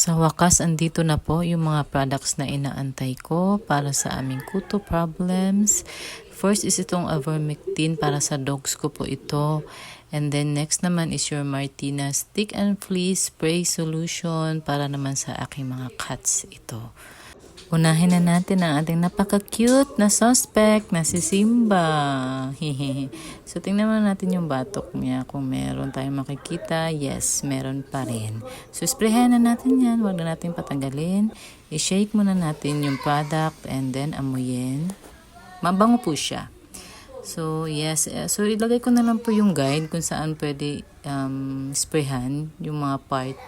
Sa wakas, andito na po yung mga products na inaantay ko para sa aming kuto problems. First is itong Avermectin para sa dogs ko po ito. And then next naman is your Martina Stick and Flea Spray Solution para naman sa aking mga cats ito. Unahin na natin ang ating napaka-cute na suspect na si Simba. So, tingnan muna natin yung batok niya. Kung meron tayong makikita, yes, meron pa rin. So, sprayhan na natin yan. Huwag na natin patanggalin. I-shake muna natin yung product and then amuyin. Mabango po siya. So, yes. eh, So, ilagay ko na lang po yung guide kung saan pwede um, sprayhan yung mga part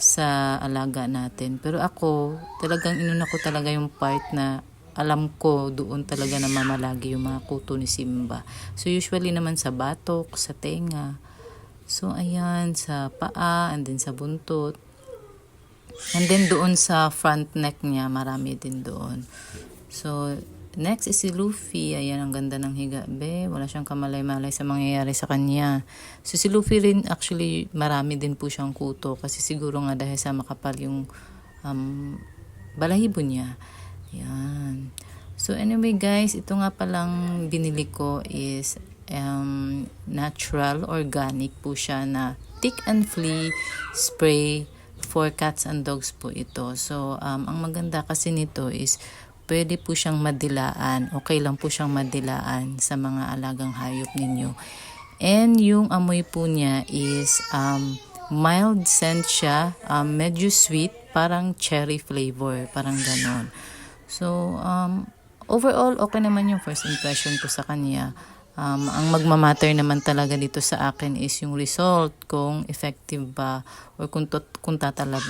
sa alaga natin. Pero ako, talagang inuna ko talaga yung part na alam ko doon talaga na mamalagi yung mga kuto ni Simba. So usually naman sa batok, sa tenga. So ayan, sa paa, and then sa buntot. And then doon sa front neck niya, marami din doon. So, next is si Luffy. Ayan, ang ganda ng higa. Be, wala siyang kamalay-malay sa mangyayari sa kanya. So, si Luffy rin, actually, marami din po siyang kuto. Kasi siguro nga dahil sa makapal yung um, balahibo niya. Ayan. So, anyway guys, ito nga palang binili ko is um, natural, organic po siya na tick and flea spray for cats and dogs po ito. So, um, ang maganda kasi nito is pwede po siyang madilaan. Okay lang po siyang madilaan sa mga alagang hayop ninyo. And yung amoy po niya is um, mild scent siya, um, medyo sweet, parang cherry flavor, parang ganon. So, um, overall, okay naman yung first impression ko sa kanya. Um, ang magmamatter naman talaga dito sa akin is yung result, kung effective ba or kung, tot- kung tatalab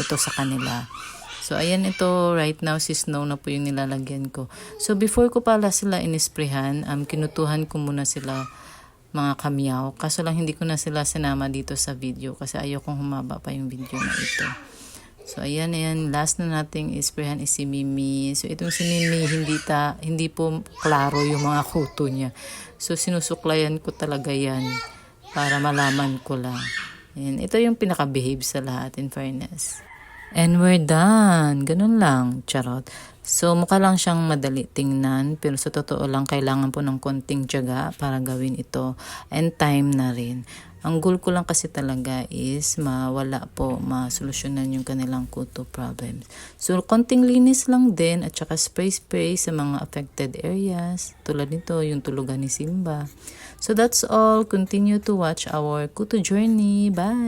ito sa kanila. So, ayan ito, right now, si Snow na po yung nilalagyan ko. So, before ko pala sila inisprehan, um, kinutuhan ko muna sila mga kamyaw. Kaso lang hindi ko na sila sinama dito sa video kasi ayokong humaba pa yung video na ito. So, ayan, ayan. Last na nating isprehan is si Mimi. So, itong si Mimi, hindi, ta, hindi po klaro yung mga kuto niya. So, sinusuklayan ko talaga yan para malaman ko lang. Ayan. Ito yung pinaka-behave sa lahat, in fairness. And we're done. Ganun lang. Charot. So, mukha lang siyang madali tingnan. Pero sa totoo lang, kailangan po ng konting tiyaga para gawin ito. And time na rin. Ang goal ko lang kasi talaga is mawala po, masolusyonan yung kanilang kuto problems. So, konting linis lang din at saka spray-spray sa mga affected areas. Tulad nito, yung tulugan ni Simba. So, that's all. Continue to watch our kuto journey. Bye!